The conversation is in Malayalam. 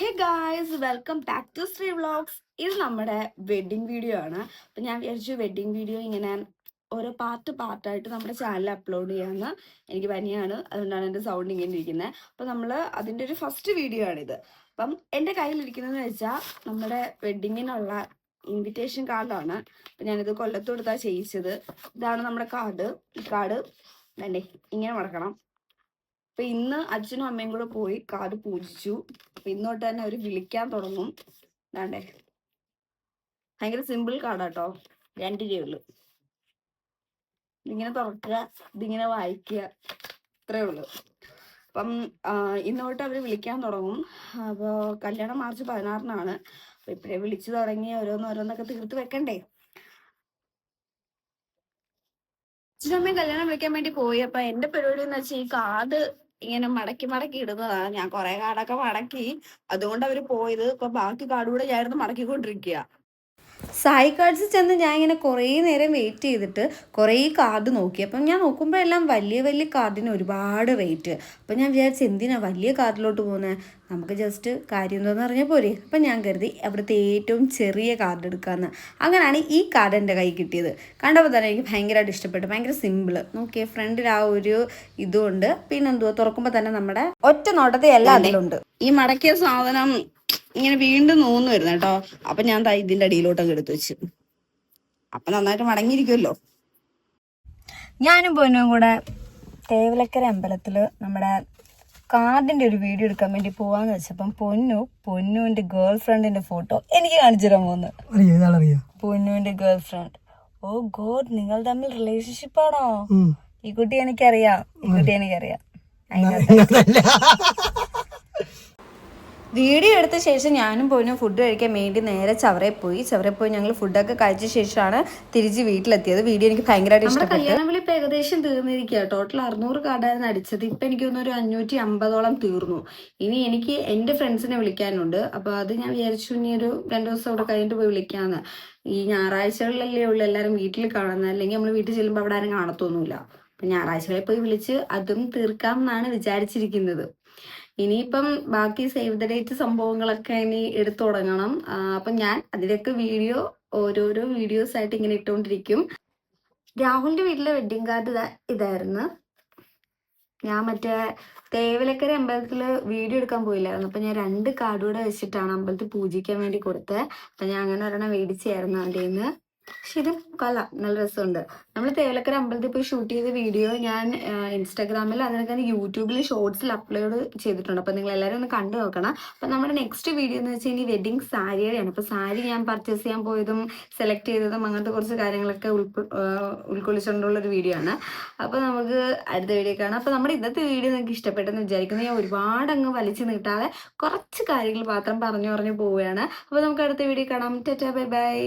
Hey guys welcome back to Sree vlogs ഇത് നമ്മുടെ വെഡ്ഡിങ് വീഡിയോ ആണ്. അപ്പം ഞാൻ വിചാരിച്ചു വെഡ്ഡിങ് വീഡിയോ ഇങ്ങനെ ഓരോ പാർട്ട് പാർട്ടായിട്ട് നമ്മുടെ ചാനലിൽ അപ്ലോഡ് ചെയ്യാമെന്ന് എനിക്ക് പനിയാണ് അതുകൊണ്ടാണ് എന്റെ സൗണ്ട് ഇങ്ങനെ ഇരിക്കുന്നത് അപ്പം നമ്മൾ അതിന്റെ ഒരു ഫസ്റ്റ് വീഡിയോ ആണിത്. അപ്പം എന്റെ കയ്യിലിരിക്കുന്നതെന്ന് വെച്ചാൽ നമ്മുടെ വെഡ്ഡിങ്ങിനുള്ള ഇൻവിറ്റേഷൻ കാർഡാണ് അപ്പം ഞാനിത് കൊല്ലത്തോടുത്താണ് ചെയ്യിച്ചത്. ഇതാണ് നമ്മുടെ കാർഡ് ഈ കാർഡ് വേണ്ടേ ഇങ്ങനെ മടക്കണം. അപ്പൊ ഇന്ന് അച്ഛനും അമ്മയും കൂടെ പോയി കാത് പൂജിച്ചു. അപ്പൊ ഇന്നോട്ട് തന്നെ അവർ വിളിക്കാൻ തുടങ്ങും. വേണ്ടേ ഭയങ്കര സിമ്പിൾ കാർഡാട്ടോ രണ്ട് രൂപയുള്ളു ഇതിങ്ങനെ തുറക്കുക ഇതിങ്ങനെ വായിക്കുക ഇത്രേ ഉള്ളൂ. അപ്പം ഇന്നോട്ട് അവർ വിളിക്കാൻ തുടങ്ങും. അപ്പോൾ കല്യാണം മാർച്ച് പതിനാറിനാണ്. അപ്പൊ ഇപ്പഴേ വിളിച്ചു തുടങ്ങി ഓരോന്നോരോന്നൊക്കെ തീർത്ത് വെക്കണ്ടേ? അച്ഛനമ്മയും കല്യാണം വിളിക്കാൻ വേണ്ടി പോയി. അപ്പൊ എന്റെ പരിപാടി എന്ന് വെച്ചാൽ ഈ കാർഡ് ഇങ്ങനെ മടക്കി മടക്കി ഇടുന്നതാണ് ഞാൻ കുറെ കാർഡൊക്കെ മടക്കി. അതുകൊണ്ട് അവർ പോയത്. ഇപ്പൊ ബാക്കി കാർഡ് കൂടെ മടക്കി മടക്കിക്കൊണ്ടിരിക്കുക സായി കാർഡ്സ് ചെന്ന് ഞാൻ ഇങ്ങനെ കുറേ നേരം വെയിറ്റ് ചെയ്തിട്ട് കുറേ കാർഡ് നോക്കി. അപ്പം ഞാൻ നോക്കുമ്പോൾ എല്ലാം വലിയ വലിയ കാർഡിന് ഒരുപാട് റേറ്റ് അപ്പം ഞാൻ വിചാരിച്ചു എന്തിനാണ് വലിയ കാർഡിലോട്ട് പോകുന്നത് നമുക്ക് ജസ്റ്റ് കാര്യം എന്തോന്ന് അറിഞ്ഞാൽ പോരെ. അപ്പം ഞാൻ കരുതി അവിടുത്തെ ഏറ്റവും ചെറിയ കാർഡ് എടുക്കാമെന്ന് അങ്ങനെയാണ് ഈ കാർഡ് എന്റെ കൈ കിട്ടിയത്. കണ്ടപ്പോൾ തന്നെ എനിക്ക് ഭയങ്കരമായിട്ട് ഇഷ്ടപ്പെട്ടു. ഭയങ്കര സിമ്പിൾ നോക്കിയ ഫ്രണ്ടിൽ ആ ഒരു ഇതുണ്ട്. പിന്നെ എന്തുവാ തുറക്കുമ്പോൾ തന്നെ നമ്മുടെ ഒറ്റ നോട്ടത്തെ എല്ലാം അതിലുണ്ട്. ഈ മടക്കിയ സാധനം ഇങ്ങനെ വീണ്ടും നൂന്ന് വരുന്നു കേട്ടോ. അപ്പൊ ഞാൻ ദാ ഇതിന്റെ അടിയിലോട്ടൊക്കെ എടുത്തു വെച്ചു. അപ്പൊ നന്നായിട്ട് മടങ്ങിയിരിക്കുമല്ലോ ഞാനും പൊന്നും കൂടെ തേവലക്കര അമ്പലത്തിൽ നമ്മുടെ കാർഡിന്റെ ഒരു വീഡിയോ എടുക്കാൻ വേണ്ടി പോവാന്ന് വെച്ചപ്പം പൊന്നു പൊന്നുവിന്റെ ഗേൾ ഫ്രണ്ടിന്റെ ഫോട്ടോ എനിക്ക് കാണിച്ചു തരാൻ പോകുന്നു പൊന്നുവിന്റെ ഗേൾ ഫ്രണ്ട് ഓ ഗോഡ് നിങ്ങൾ തമ്മിൽ റിലേഷൻഷിപ്പ് ആണോ? ഈ കുട്ടി എനിക്കറിയാം. ഈ കുട്ടി എനിക്കറിയാം. അതിനകത്ത് വീഡിയോ എടുത്ത ശേഷം ഞാനും പോയിനും ഫുഡ് കഴിക്കാൻ വേണ്ടി നേരെ ചവറയിൽ പോയി. ചവറയിൽ പോയി ഞങ്ങൾ ഫുഡൊക്കെ കഴിച്ച ശേഷമാണ് തിരിച്ച് വീട്ടിലെത്തിയത്. വീഡിയോ എനിക്ക് ഭയങ്കരമായിട്ട് ഇഷ്ടപ്പെട്ടു. കല്യാണം വിളി ഇപ്പൊ ഏകദേശം തീർന്നിരിക്കുക ടോട്ടൽ അറുന്നൂറ് കാർഡായിരുന്നു അടിച്ചത്. ഇപ്പൊ എനിക്ക് തോന്നുന്നു ഒരു അഞ്ഞൂറ്റി അമ്പതോളം തീർന്നു. ഇനി എനിക്ക് എന്റെ ഫ്രണ്ട്സിനെ വിളിക്കാനുണ്ട്. അപ്പോൾ അത് ഞാൻ വിചാരിച്ചു ഇനി ഒരു രണ്ട് ദിവസം അവിടെ കഴിഞ്ഞിട്ട് പോയി വിളിക്കാന്ന്. ഈ ഞായറാഴ്ചകളിലല്ലേ ഉള്ളു എല്ലാവരും വീട്ടിൽ കാണുന്നത്. അല്ലെങ്കിൽ നമ്മൾ വീട്ടിൽ ചെല്ലുമ്പോൾ അവിടെ ആരും കാണത്തൊന്നുമില്ല. അപ്പൊ ഞായറാഴ്ചകളിൽ പോയി വിളിച്ച് അതും തീർക്കാം എന്നാണ് വിചാരിച്ചിരിക്കുന്നത്. ഇനിയിപ്പം ബാക്കി സേവ് ദ ഡേറ്റ് സംഭവങ്ങളൊക്കെ ഇനി എടുത്തു തുടങ്ങണം. അപ്പൊ ഞാൻ അതിലൊക്കെ വീഡിയോ ഓരോരോ വീഡിയോസ് ആയിട്ട് ഇങ്ങനെ ഇട്ടുകൊണ്ടിരിക്കും രാഹുലിന്റെ വീട്ടിലെ വെഡിങ് കാർഡ് ഇതായിരുന്നു. ഞാൻ മറ്റേ തേവലക്കര അമ്പലത്തിൽ വീഡിയോ എടുക്കാൻ പോയില്ലായിരുന്നു. അപ്പൊ ഞാൻ രണ്ട് കാർഡ് കൂടെ വെച്ചിട്ടാണ് അമ്പലത്തിൽ പൂജിക്കാൻ വേണ്ടി കൊടുത്തത് അപ്പൊ ഞാൻ അങ്ങനെ ഒരെണ്ണം മേടിച്ചായിരുന്നു അവിടെ നിന്ന് ഇത് കൊള്ളാം. നല്ല രസമുണ്ട്. നമ്മൾ തേവലക്കര അമ്പലത്തിൽ പോയി ഷൂട്ട് ചെയ്ത വീഡിയോ ഞാൻ ഇൻസ്റ്റാഗ്രാമിൽ അതിനൊക്കെ യൂട്യൂബിൽ ഷോർട്സിൽ അപ്ലോഡ് ചെയ്തിട്ടുണ്ട്. അപ്പൊ നിങ്ങൾ എല്ലാവരും ഒന്ന് കണ്ടു നോക്കണം. അപ്പൊ നമ്മുടെ നെക്സ്റ്റ് വീഡിയോ എന്ന് വെച്ചാൽ ഇനി വെഡിങ് സാരിയുടെയാണ്. അപ്പൊ സാരി ഞാൻ പർച്ചേസ് ചെയ്യാൻ പോയതും സെലക്ട് ചെയ്തതും അങ്ങനത്തെ കുറച്ച് കാര്യങ്ങളൊക്കെ ഉൾക്കൊള്ളിച്ചുകൊണ്ടുള്ള ഒരു വീഡിയോ ആണ്. അപ്പൊ നമുക്ക് അടുത്ത വീഡിയോ കാണാം. അപ്പൊ നമ്മുടെ ഇന്നത്തെ വീഡിയോ നിങ്ങൾക്ക് ഇഷ്ടപ്പെട്ടെന്ന് വിചാരിക്കുന്നു. ഞാൻ ഒരുപാട് അങ്ങ് വലിച്ചു നീട്ടാതെ കുറച്ച് കാര്യങ്ങൾ മാത്രം പറഞ്ഞു പറഞ്ഞു പോവുകയാണ്. അപ്പൊ നമുക്ക് അടുത്ത വീഡിയോ കാണാം. ടാറ്റാ ബൈ ബൈ.